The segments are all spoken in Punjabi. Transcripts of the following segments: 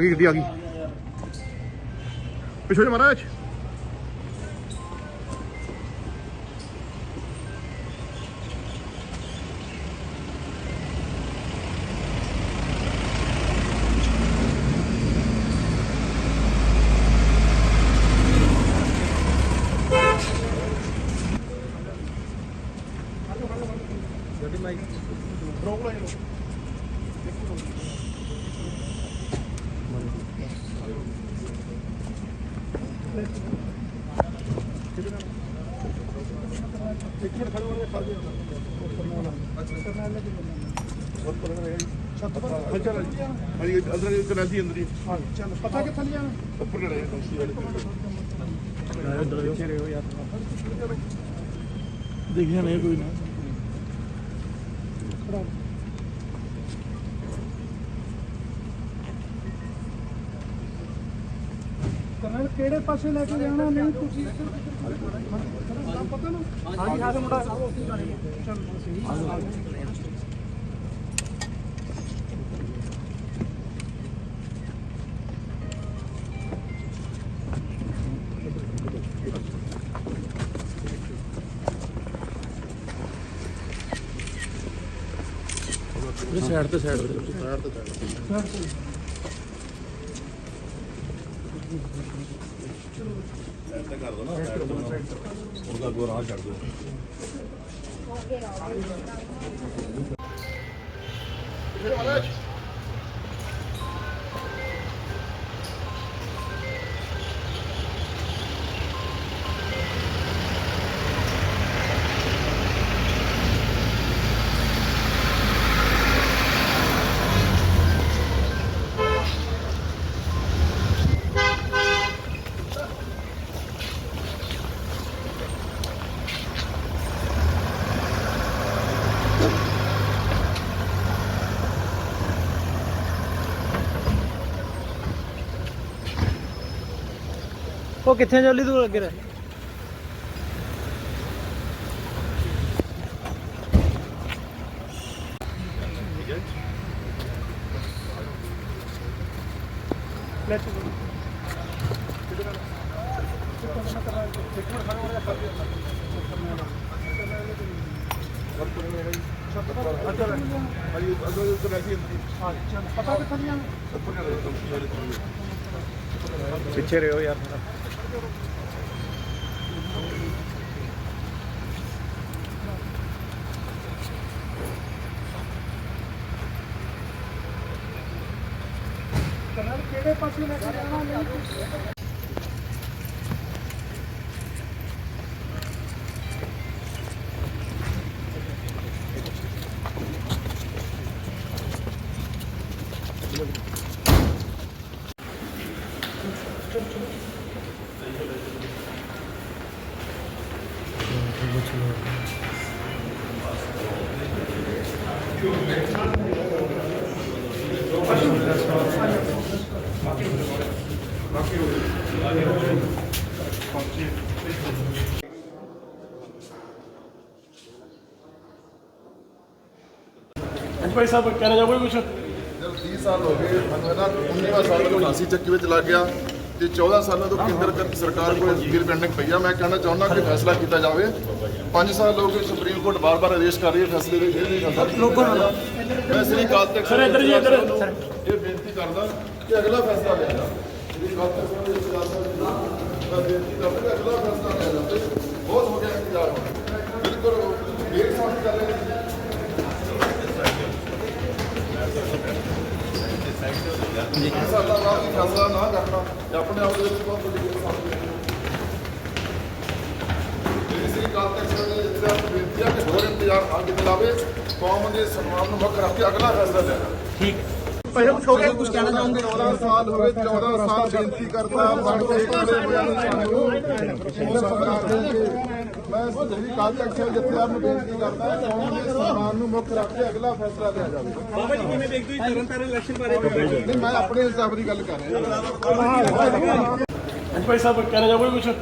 ਆ ਗੱਡੀ ਆ ਗਈ। ਪਿੱਛੇ ਜਾ ਮਹਾਰਾਜ। ਹਾਂਜੀ ਅੰਦਰ ਇੱਕ ਰਹਿੰਦੀ ਅੰਦਰ ਹੀ, ਚੱਲ ਪਤਾ ਕਿੱਥੇ ਲਿਆ ਦੇਖਿਆ ਨਹੀਂ ਕੋਈ ਨਾ ਕਨਲ ਕਿਹੜੇ ਪਾਸੇ ਲੈ ਕੇ ਜਾਣਾ? ਨਹੀਂ ਤੁਸੀਂ ਪਤਾ ਨਾ ਹਾਂਜੀ ਹਾਂ ਮੁੰਡਾ। ਸਾਈਡ ਤੇ ਸਾਈਡ ਤੇ ਸਾਈਡ ਤੇ ਸਾਈਡ। ਪਿੱਛੇ ਮਹਾਰਾਜ ਉਹ ਕਿੱਥੇ ਚੱਲੀ ਤੂੰ ਅੱਗੇ ਰਹਿ ਹਾਂਜੀ ਅੰਦਰ ਇੱਕ ਰਹਿੰਦੀ ਅੰਦਰ ਹੀ ਕਿੱਥੇ ਚੱਲੀ ਤੂੰ ਉੱਪਰ ਲੜੇ ਪਿੱਛੇ ਰਹੋ ਯਾਰ। ਕਿਹੜੇ ਪਾਸੇ ਲੈ ਕੇ ਜਾਣਾ ਨਹੀਂ ਭਾਈ ਸਾਹਿਬ ਕਹਿਣਾ ਚਾਹੋਗੇ ਕੁਝ ਜਦ 30 ਸਾਲ ਹੋ ਗਏ, ਮੈਨੂੰ ਇਹਦਾ 19ਵਾਂ ਸਾਲ ਤੋਂ 79 ਚੱਕੀ ਵਿੱਚ ਲੱਗ ਗਿਆ। ਤੇ 14 ਸਾਲਾਂ ਤੋਂ ਕੇਂਦਰ ਸਰਕਾਰ ਕੋਲ ਅਪੀਲ ਪੈਂਡਿੰਗ ਪਈ ਆ ਮੈਂ ਕਹਿਣਾ ਚਾਹੁੰਦਾ ਕਿ ਫੈਸਲਾ ਕੀਤਾ ਜਾਵੇ। 5 ਸਾਲ ਹੋ ਗਏ ਸੁਪਰੀਮ ਕੋਰਟ ਬਾਰ-ਬਾਰ ਆਦੇਸ਼ ਕਰ ਰਹੀ ਹੈ ਫੈਸਲੇ ਦੇ ਇਹ ਨਹੀਂ ਕਰਦਾ। ਲੋਕਾਂ ਨੂੰ ਮੈਂ ਸ੍ਰੀ ਅਕਾਲ ਤਖਤ ਸਰ, ਇੱਧਰ ਜੀ, ਇੱਧਰ। ਸਰ ਇਹ ਬੇਨਤੀ ਕਰਦਾ ਕਿ ਅਗਲਾ ਫੈਸਲਾ ਲਿਆ ਜਾਵੇ। ਸ੍ਰੀ ਅਕਾਲ ਤਖਤ ਸਾਹਿਬ ਦੇ ਇਤਿਹਾਸ ਦਾ ਬੇਨਤੀ ਕਰਦਾ ਕਿ ਅਗਲਾ ਫੈਸਲਾ ਲਿਆ ਜਾਵੇ। ਬਹੁਤ ਹੋ ਗਿਆ ਇੰਤਜ਼ਾਰ ਬਿਲਕੁਲ ਡੇਢ ਸਾਲ ਕਰ ਰਹੇ। ਨੇ ਸਾਡਾ ਬਾਅਦ ਵੀ ਫੈਸਲਾ ਨਾ ਕਰਨਾ ਇਹ ਆਪਣੇ ਆਪ ਦੇ ਵਿੱਚ ਬਹੁਤ ਵੱਡੀ ਗੱਲ ਹੈ ਜਿਹੜੀ ਸ੍ਰੀ ਅਕਾਲ ਤਖਤ ਸਾਹਿਬ ਬੇਨਤੀ ਹੈ ਕਿ ਹੋਰ ਇੰਤਜ਼ਾਰ ਨਾ ਕੀਤੇ ਜਾਵੇ ਕੌਮ ਦੇ ਸਨਮਾਨ ਨੂੰ ਮੁੱਖ ਰੱਖ ਕੇ ਅਗਲਾ ਫੈਸਲਾ ਲੈਣਾ ਠੀਕ ਪਹਿਲਾਂ ਕੁਝ ਹੋ। ਗਿਆ ਕੁਝ ਕਹਿਣਾ ਚਾਹੁੰਦੇ 14 ਸਾਲ ਹੋ ਗਏ 14 ਸਾਲ ਬੇਨਤੀ ਕਰਦਾ ਬਣ ਕੇ ਖੜੇ ਹੋਇਆ ਸਾਨੂੰ ਉਹ ਸਰਕਾਰ ਦੇ ਮੈਂ ਸ੍ਰੀ ਅਕਾਲ ਤਖਤ ਸਾਹਿਬ ਜਥੇਦਾਰ ਨੂੰ ਬੇਨਤੀ ਕਰਦਾ ਕੌਮ ਦੇ ਸਨਮਾਨ ਨੂੰ ਮੁੱਖ ਰੱਖ ਕੇ ਅਗਲਾ ਫੈਸਲਾ ਲਿਆ ਜਾਵੇ। ਬਾਬਾ ਜੀ ਕਿਵੇਂ ਦੇਖਦੇ ਹੋ ਤਰਨ ਤਾਰਨ ਇਲੈਕਸ਼ਨ ਬਾਰੇ? ਨਹੀਂ ਮੈਂ ਆਪਣੇ ਹਿਸਾਬ ਦੀ ਗੱਲ ਕਰ ਰਿਹਾ। ਭਾਈ ਸਾਹਿਬ ਕਹਿਣਾ ਚਾਹੋਗੇ ਕੁਝ ਜਦ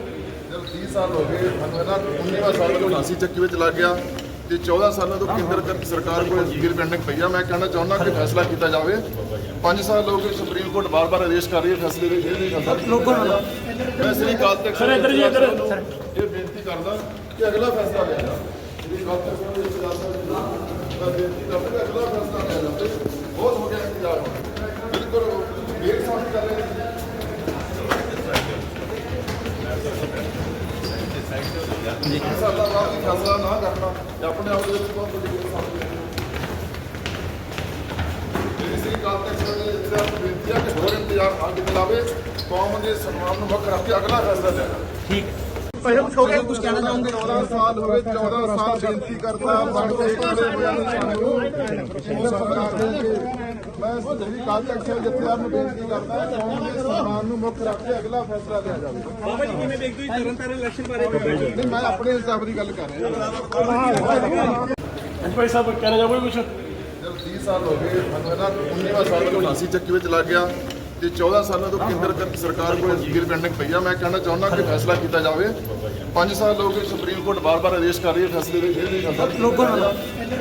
30 ਸਾਲ ਹੋ ਗਏ ਮੈਨੂੰ ਇਹਦਾ 19ਵਾਂ ਸਾਲ ਤੋਂ 79 ਚੱਕੀ ਵਿੱਚ ਲੱਗ ਗਿਆ ਤੇ 14 ਸਾਲਾਂ ਤੋਂ ਕੇਂਦਰ ਸਰਕਾਰ ਕੋਲ ਅਪੀਲ ਪੈਂਡਿੰਗ ਪਈ ਆ। ਮੈਂ ਕਹਿਣਾ ਚਾਹੁੰਦਾ ਕਿ ਫੈਸਲਾ ਕੀਤਾ ਜਾਵੇ। 5 ਸਾਲ ਹੋ ਗਏ ਸੁਪਰੀਮ ਕੋਰਟ ਬਾਰ-ਬਾਰ ਆਦੇਸ਼ ਕਰ ਰਹੀ ਹੈ ਫੈਸਲੇ ਦੇ ਨਹੀਂ ਕਰਦਾ। ਲੋਕਾਂ ਨੂੰ ਮੈਂ ਸ੍ਰੀ ਅਕਾਲ ਤਖਤ ਸਰ ਇੱਧਰ ਜੀ ਇੱਧਰ। ਇਹ ਬੇਨਤੀ ਕਰਦਾ ਕਿ ਅਗਲਾ ਫੈਸਲਾ ਲਿਆ ਜਾਵੇ ਸ੍ਰੀ ਅਕਾਲ ਸਾਹਿਬ ਦੇ ਇਤਿਹਾਸ ਦਾ ਬੇਨਤੀ ਕਰਦਾ ਕਿ ਅਗਲਾ ਫੈਸਲਾ ਲਿਆ ਜਾਵੇ ਬਹੁਤ ਹੋ ਗਿਆ ਇੰਤਜ਼ਾਰ। ਬਿਲਕੁਲ ਵੇਟ ਸਾਫ਼ ਕਰ ਰਹੇ ਨੇ। ਸਾਡਾ ਬਾਅਦ ਵੀ ਫੈਸਲਾ ਨਾ ਕਰਨਾ ਤੇ ਆਪਣੇ ਆਪ ਦੇ ਵਿੱਚ ਬਹੁਤ ਵੱਡੀ ਗੱਲ ਸਾਹਮਣੇ ਆਈ। ਮੇਰੀ ਸ੍ਰੀ ਅਕਾਲ ਤਖਤ ਬੇਨਤੀ ਹੈ ਕਿ ਹੋਰ ਇੰਤਜ਼ਾਰ ਨਾ ਕੀਤਾ ਜਾਵੇ, ਕੌਮ ਦੇ ਸਨਮਾਨ ਨੂੰ ਵੱਖ ਰੱਖ ਕੇ ਅਗਲਾ ਫੈਸਲਾ ਲਿਆ ਜਾਵੇ ਪਹਿਲਾਂ ਗਿਆ ਕੁਝ ਕਹਿਣਾ ਚਾਹੁੰਦੇ 14 ਸਾਲ ਹੋ ਗਏ 14 ਸਾਲ ਬੇਨਤੀ ਕਰਦਾ ਬਣ ਕੇ ਖੜੇ ਹੋਇਆ ਨੂੰ ਸਰਕਾਰ ਦੇ ਮੈਂ ਸ੍ਰੀ ਅਕਾਲ ਤਖਤ ਸਾਹਿਬ ਜਥੇਦਾਰ ਨੂੰ ਬੇਨਤੀ ਕਰਦਾ ਕੌਮ ਦੇ ਸਨਮਾਨ ਨੂੰ ਮੁੱਖ ਰੱਖ ਕੇ ਅਗਲਾ ਫੈਸਲਾ ਲਿਆ ਜਾਵੇ। ਬਾਬਾ ਜੀ ਕਿਵੇਂ ਦੇਖਦੇ ਹੋ ਤਰਨ ਤਾਰਨ ਇਲੈਕਸ਼ਨ ਬਾਰੇ? ਨਹੀਂ ਮੈਂ ਆਪਣੇ ਹਿਸਾਬ ਦੀ ਗੱਲ ਕਰ ਰਿਹਾ। ਭਾਈ ਸਾਹਿਬ ਕਹਿਣਾ ਚਾਹੋਗੇ ਕੁਝ ਜਦ 30 ਸਾਲ ਹੋ ਗਏ ਮੈਨੂੰ ਨਾ 19ਵਾਂ ਸਾਲ ਜਦੋਂ 89 ਚੱਕੀ ਵਿੱਚ ਲੱਗ ਗਿਆ। ਤੇ 14 ਸਾਲਾਂ ਤੋਂ ਕੇਂਦਰ ਸਰਕਾਰ ਕੋਲ ਬਿਲ ਪੈਂਡਿੰਗ ਪਈ ਆ ਮੈਂ ਕਹਿਣਾ ਚਾਹੁੰਦਾ ਕਿ ਫੈਸਲਾ ਕੀਤਾ ਜਾਵੇ। 5 ਸਾਲ ਹੋ ਗਏ ਸੁਪਰੀਮ ਕੋਰਟ ਬਾਰ-ਬਾਰ ਆਦੇਸ਼ ਕਰ ਰਹੀ ਹੈ ਫੈਸਲੇ ਦੇ ਇਹ ਨਹੀਂ ਕਰਦਾ। ਲੋਕਾਂ ਨੂੰ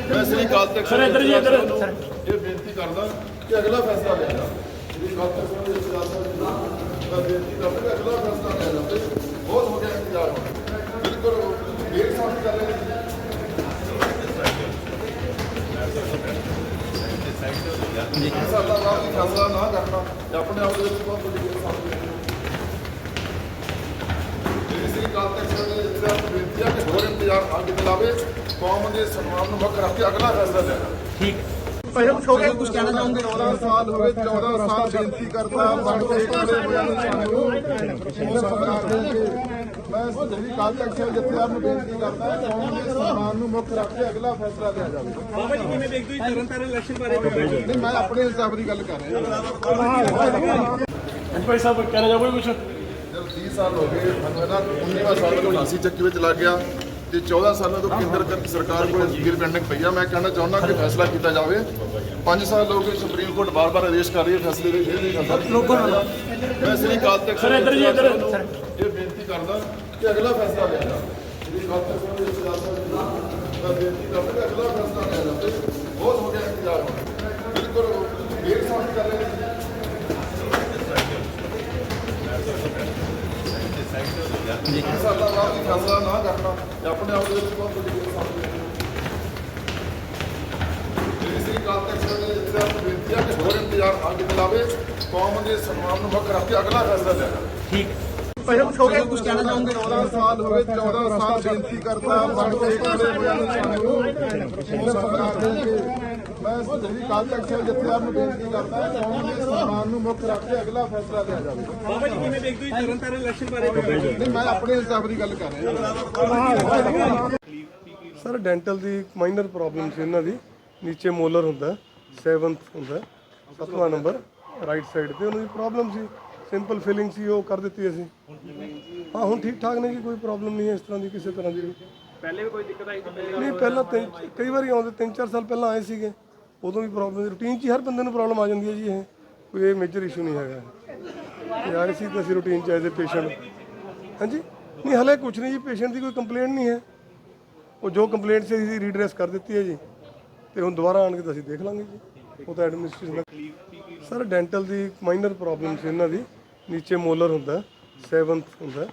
ਮੈਂ ਸ੍ਰੀ ਅਕਾਲ ਤਖਤ ਸਰ ਇੱਧਰ ਜੀ ਇੱਧਰ। ਇਹ ਬੇਨਤੀ ਕਰਦਾ ਕਿ ਅਗਲਾ ਫੈਸਲਾ ਲਿਆ ਜਾਵੇ। ਸ੍ਰੀ ਅਕਾਲ ਤਖਤ ਸਾਹਿਬ ਦੇ ਇਤਿਹਾਸ ਦਾ ਬੇਨਤੀ ਕਰਦਾ ਕਿ ਅਗਲਾ ਫੈਸਲਾ ਲਿਆ ਜਾਵੇ। ਬਹੁਤ ਹੋ ਗਿਆ ਇੰਤਜ਼ਾਰ। ਬਿਲਕੁਲ ਵੇਟ ਸਾਫ਼ ਕਰ ਰਹੇ ਨੇ ਸਾਡਾ ਬਾਅਦ ਵੀ ਫੈਸਲਾ ਨਾ ਕਰਨਾ ਤੇ ਆਪਣੇ ਆਪ ਦੇ ਵਿੱਚ ਬਹੁਤ ਵੱਡੀ ਗੱਲ ਸਾਹਮਣੇ ਆਈ। ਮੇਰੀ ਦੇ ਇਤਿਹਾਸ ਬੇਨਤੀ ਹੈ ਕਿ ਹੋਰ ਇੰਤਜ਼ਾਰ ਨਾ ਕੀਤਾ ਕੌਮ ਦੇ ਸਨਮਾਨ ਨੂੰ ਵੱਖ ਰੱਖ ਕੇ ਅਗਲਾ ਫੈਸਲਾ ਲਿਆ ਜਾਵੇ ਪਹਿਲਾਂ ਕੁਝ ਹੋ ਗਿਆ ਕੁਝ ਕਹਿਣਾ ਚਾਹੁੰਦੇ 14 ਸਾਲ ਹੋ ਗਏ 14 ਸਾਲ ਬੇਨਤੀ ਕਰਦਾ ਬਣ ਕੇ ਹੋਇਆ ਨੂੰ ਮੈਂ ਸ੍ਰੀ ਅਕਾਲ ਤਖਤ ਸਾਹਿਬ ਜਥੇਦਾਰ ਨੂੰ ਬੇਨਤੀ ਕਰਦਾ ਕੌਮ ਦੇ ਸਨਮਾਨ ਨੂੰ ਮੁੱਖ ਰੱਖ ਕੇ ਅਗਲਾ ਫੈਸਲਾ ਲਿਆ ਜਾਵੇ। ਬਾਬਾ ਜੀ ਕਿਵੇਂ ਦੇਖਦੇ ਹੋ ਤਰਨ ਤਾਰਨ ਇਲੈਕਸ਼ਨ ਬਾਰੇ? ਨਹੀਂ ਮੈਂ ਆਪਣੇ ਹਿਸਾਬ ਦੀ ਗੱਲ ਕਰ ਰਿਹਾ। ਹਾਂਜੀ ਭਾਈ ਸਾਹਿਬ ਕਹਿਣਾ ਚਾਹੋਗੇ ਕੁਝ ਜਦ 30 ਸਾਲ ਹੋ ਗਏ ਮੈਨੂੰ ਨਾ 19ਵਾਂ ਸਾਲ ਜਦੋਂ 89 ਚੱਕੀ ਵਿੱਚ ਲੱਗ ਗਿਆ। ਤੇ 14 ਸਾਲਾਂ ਤੋਂ ਕੇਂਦਰ ਸਰਕਾਰ ਕੋਲ ਬਿਲ ਪੈਂਡਿੰਗ ਪਈ ਆ। ਮੈਂ ਕਹਿਣਾ ਚਾਹੁੰਦਾ ਕਿ ਫੈਸਲਾ ਕੀਤਾ ਜਾਵੇ। 5 ਸਾਲ ਗਏ ਸੁਪਰੀਮ ਕੋਰਟ ਬਾਰ-ਬਾਰ ਆਦੇਸ਼ ਕਰ ਰਹੀ ਹੈ ਫੈਸਲੇ ਦੇ ਇਹ ਨਹੀਂ ਕਰਦਾ। ਲੋਕਾਂ ਨੂੰ ਮੈਂ ਸ੍ਰੀ ਅਕਾਲ ਤਖਤ ਸਰ ਇੱਧਰ ਜੀ ਇੱਧਰ। ਇਹ ਬੇਨਤੀ ਕਰਦਾ ਕਿ ਅਗਲਾ ਫੈਸਲਾ ਲਿਆ ਜਾਵੇ। ਸ੍ਰੀ ਤਖਤ ਸਾਹਿਬ ਦੇ ਇਤਿਹਾਸ ਦਾ ਬੇਨਤੀ ਕਰਦਾ ਕਿ ਅਗਲਾ ਫੈਸਲਾ ਲਿਆ ਜਾਵੇ। ਬਹੁਤ ਹੋ ਗਿਆ ਇੰਤਜ਼ਾਰ ਬਿਲਕੁਲ ਵੇਟ ਸਾਫ਼ ਕਰ ਰਹੇ ਨੇ। ਸਾਡਾ ਬਾਅਦ ਵੀ ਫੈਸਲਾ ਨਾ ਕਰਨਾ। ਆਪਣੇ ਆਪ ਦੇ ਵਿੱਚ ਬਹੁਤ ਵੱਡੀ ਗੱਲ ਸਾਹਮਣੇ ਆਈ। ਮੇਰੀ ਸ੍ਰੀ ਅਕਾਲ ਤਖਤ ਸਾਹਿਬ ਦੇ ਇਤਿਹਾਸ ਨੂੰ ਬੇਨਤੀ ਹੈ ਕਿ ਹੋਰ ਇੰਤਜ਼ਾਰ ਕੀਤਾ ਜਾਵੇ ਕੌਮ ਦੇ ਸਨਮਾਨ ਨੂੰ ਮੁੱਖ ਰੱਖ ਕੇ ਅਗਲਾ ਫੈਸਲਾ ਲਿਆ ਜਾਵੇ। ਪਹਿਲਾਂ ਕੁਝ ਹੋ ਗਿਆ? ਕੁਝ ਕਹਿਣਾ ਚਾਹੁੰਦੇ 14 ਸਾਲ ਹੋ ਗਏ 14 ਸਾਲ ਬੇਨਤੀ ਕਰਦਾ ਬਣ ਕੇ ਹੋਇਆ ਨੂੰ ਸਾਨੂੰ। ਉਹ ਸਰਕਾਰ ਦੇ ਮੈਂ ਸ੍ਰੀ ਅਕਾਲ ਤਖਤ ਸਾਹਿਬ ਜਥੇਦਾਰ ਨੂੰ ਬੇਨਤੀ ਕਰਦਾ ਕੌਮ ਦੇ ਸਨਮਾਨ ਨੂੰ ਮੁੱਖ ਰੱਖ ਕੇ ਅਗਲਾ ਫੈਸਲਾ ਲਿਆ ਜਾਵੇ ਬਾਬਾ ਜੀ ਕਿਵੇਂ ਦੇਖਦੇ ਹੋ ਤਰਨ ਤਾਰਨ ਇਲੈਕਸ਼ਨ ਬਾਰੇ? ਨਹੀਂ ਮੈਂ ਆਪਣੇ ਹਿਸਾਬ ਦੀ ਗੱਲ ਕਰ ਰਿਹਾ। ਸਰ ਡੈਂਟਲ ਦੀ ਮਾਈਨਰ ਪ੍ਰੋਬਲਮ ਸੀ ਇਹਨਾਂ ਦੀ। ਨੀਚੇ ਮੋਲਰ ਹੁੰਦਾ 7th ਹੁੰਦਾ ਸੱਤਵਾਂ ਨੰਬਰ ਰਾਈਟ ਸਾਈਡ ਤੇ ਉਹਨਾਂ ਦੀ ਪ੍ਰੋਬਲਮ ਸੀ। ਸਿੰਪਲ ਫਿਲਿੰਗ ਸੀ ਉਹ ਕਰ ਦਿੱਤੀ ਅਸੀਂ। ਹਾਂ ਹੁਣ ਠੀਕ ਠਾਕ ਨੇ ਜੀ ਕੋਈ ਪ੍ਰੋਬਲਮ ਨਹੀਂ ਹੈ ਇਸ ਤਰ੍ਹਾਂ ਦੀ ਕਿਸੇ ਤਰ੍ਹਾਂ ਦੀ ਪਹਿਲੇ ਵੀ ਕੋਈ ਦਿੱਕਤ ਆਈ ਨਹੀਂ ਪਹਿਲਾਂ ਕਈ ਵਾਰੀ ਆਉਂਦੇ ਤਿੰਨ ਚਾਰ ਸਾਲ ਪਹਿਲਾਂ ਆਏ ਸੀਗੇ। ਉਦੋਂ ਵੀ ਪ੍ਰੋਬਲਮ ਰੂਟੀਨ 'ਚ ਹੀ ਹਰ ਬੰਦੇ ਨੂੰ ਪ੍ਰੋਬਲਮ ਆ ਜਾਂਦੀ ਹੈ ਜੀ ਇਹ। ਕੋਈ ਇਹ ਮੇਜਰ ਇਸ਼ੂ ਨਹੀਂ ਹੈਗਾ। ਇਹ ਆਏ ਸੀ ਤਾਂ ਅਸੀਂ ਰੂਟੀਨ 'ਚ ਐਜ਼ ਏ ਪੇਸ਼ੈਂਟ ਹਾਂਜੀ? ਨਹੀਂ, ਹਲੇ ਕੁਝ ਨਹੀਂ ਜੀ ਪੇਸ਼ੈਂਟ ਦੀ ਕੋਈ ਕੰਪਲੇਂਟ ਨਹੀਂ ਹੈ। ਉਹ ਜੋ ਕੰਪਲੇਂਟ ਸੀ, ਅਸੀਂ ਰੀਡਰੈਸ ਕਰ ਦਿੱਤੀ ਹੈ ਜੀ। ਤੇ ਹੁਣ ਦੁਬਾਰਾ ਆਣ ਕੇ ਤਾਂ ਅਸੀਂ ਦੇਖ ਲਾਂਗੇ ਜੀ। ਉਹ ਤਾਂ ਐਡਮਿਨਿਸਟ੍ਰੇਸ਼ਨ ਦਾ ਸਰ ਡੈਂਟਲ ਦੀ ਮਾਈਨਰ ਪ੍ਰੋਬਲਮ ਸੀ ਇਹਨਾਂ ਦੀ। ਨੀਚੇ ਮੋਲਰ ਹੁੰਦਾ 7th ਹੁੰਦਾ,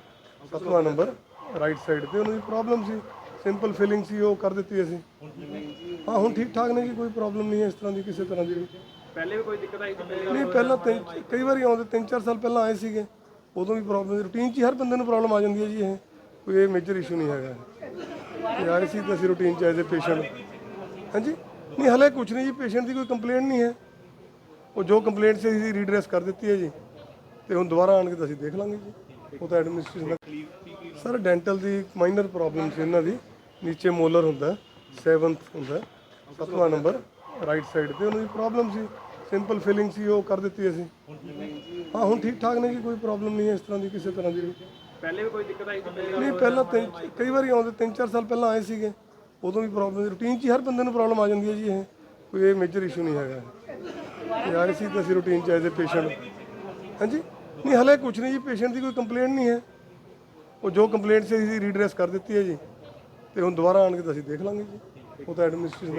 ਸੱਤਵਾਂ ਨੰਬਰ ਰਾਈਟ ਸਾਈਡ ਤੇ ਉਹਨਾਂ ਦੀ ਪ੍ਰੋਬਲਮ ਸੀ। ਸਿੰਪਲ ਫਿਲਿੰਗ ਸੀ, ਉਹ ਕਰ ਦਿੱਤੀ ਅਸੀਂ। ਹਾਂ ਹੁਣ ਠੀਕ ਠਾਕ ਨੇ ਜੀ ਕੋਈ ਪ੍ਰੋਬਲਮ ਨਹੀਂ ਹੈ ਇਸ ਤਰ੍ਹਾਂ ਦੀ ਕਿਸੇ ਤਰ੍ਹਾਂ ਦੀ। ਪਹਿਲੇ ਵੀ ਕੋਈ ਦਿੱਕਤ ਆਈ ਨਹੀਂ ਪਹਿਲਾਂ ਤਿੰਨ ਕਈ ਵਾਰੀ ਆਉਂਦੇ ਤਿੰਨ ਚਾਰ ਸਾਲ ਪਹਿਲਾਂ ਆਏ ਸੀਗੇ ਉਦੋਂ ਵੀ ਪ੍ਰੋਬਲਮ ਰੂਟੀਨ 'ਚ ਹੀ ਹਰ ਬੰਦੇ ਨੂੰ ਪ੍ਰੋਬਲਮ ਆ ਜਾਂਦੀ ਹੈ ਜੀ ਇਹ। ਕੋਈ ਇਹ ਮੇਜਰ ਇਸ਼ੂ ਨਹੀਂ ਹੈਗਾ। ਇਹ ਆਏ ਸੀ ਤਾਂ ਅਸੀਂ ਰੂਟੀਨ 'ਚ ਐਜ਼ ਪੇਸ਼ੈਂਟ ਹਾਂਜੀ? ਨਹੀਂ ਹਲੇ ਕੁਝ ਨਹੀਂ ਜੀ ਪੇਸ਼ੈਂਟ ਦੀ ਕੋਈ ਕੰਪਲੇਂਟ ਨਹੀਂ ਹੈ। ਉਹ ਜੋ ਕੰਪਲੇਂਟ ਸੀ ਅਸੀਂ ਰੀਡਰੈਸ ਕਰ ਦਿੱਤੀ ਹੈ ਜੀ। ਤੇ ਹੁਣ ਦੁਬਾਰਾ ਆਣ ਕੇ ਤਾਂ ਅਸੀਂ ਦੇਖ ਲਾਂਗੇ ਜੀ। ਉਹ ਤਾਂ ਐਡਮਿਨਿਸਟ੍ਰੇਸ਼ਨ ਦਾ ਸਰ ਡੈਂਟਲ ਦੀ ਮਾਈਨਰ ਪ੍ਰੋਬਲਮ ਸੀ ਇਹਨਾਂ ਦੀ। ਨੀਚੇ ਮੋਲਰ ਹੁੰਦਾ 7th ਹੁੰਦਾ। ਸੱਤਵਾਂ ਨੰਬਰ। ਰਾਈਟ ਸਾਈਡ ਤੇ ਉਹਨਾਂ ਦੀ ਪ੍ਰੋਬਲਮ ਸੀ। ਸਿੰਪਲ ਫਿਲਿੰਗ ਸੀ ਉਹ ਕਰ ਦਿੱਤੀ ਅਸੀਂ। ਹਾਂ ਹੁਣ ਠੀਕ ਠਾਕ ਨੇ ਜੀ ਕੋਈ ਪ੍ਰੋਬਲਮ ਨਹੀਂ ਹੈ ਇਸ ਤਰ੍ਹਾਂ ਦੀ ਕਿਸੇ ਤਰ੍ਹਾਂ ਦੀ ਪਹਿਲੇ ਵੀ ਕੋਈ ਦਿੱਕਤ ਆਈ ਨਹੀਂ ਪਹਿਲਾਂ ਤਿੰਨ ਕਈ ਵਾਰੀ ਆਉਂਦੇ ਤਿੰਨ ਚਾਰ ਸਾਲ ਪਹਿਲਾਂ ਆਏ ਸੀਗੇ। ਉਦੋਂ ਵੀ ਪ੍ਰੋਬਲਮ ਰੂਟੀਨ 'ਚ ਹੀ ਹਰ ਬੰਦੇ ਨੂੰ ਪ੍ਰੋਬਲਮ ਆ ਜਾਂਦੀ ਹੈ ਜੀ ਇਹ। ਕੋਈ ਇਹ ਮੇਜਰ ਇਸ਼ੂ ਨਹੀਂ ਹੈਗਾ। ਇਹ ਆਏ ਸੀ ਤਾਂ ਅਸੀਂ ਰੂਟੀਨ 'ਚ ਐਜ਼ ਪੇਸ਼ੈਂਟ ਹਾਂਜੀ? ਨਹੀਂ ਹਲੇ ਕੁਝ ਨਹੀਂ ਜੀ ਪੇਸ਼ੈਂਟ ਦੀ ਕੋਈ ਕੰਪਲੇਂਟ ਨਹੀਂ ਹੈ। ਉਹ ਜੋ ਕੰਪਲੇਂਟ ਸੀ ਅਸੀਂ ਰੀਡਰੈਸ ਕਰ ਦਿੱਤੀ ਹੈ ਜੀ। ਤੇ ਹੁਣ ਦੁਬਾਰਾ ਆਣ ਕੇ ਤਾਂ ਅਸੀਂ ਦੇਖ ਲਾਂਗੇ ਜੀ। ਉਹ ਤਾਂ ਐਡਮਿਨਿਸਟ੍ਰੇਸ਼ਨ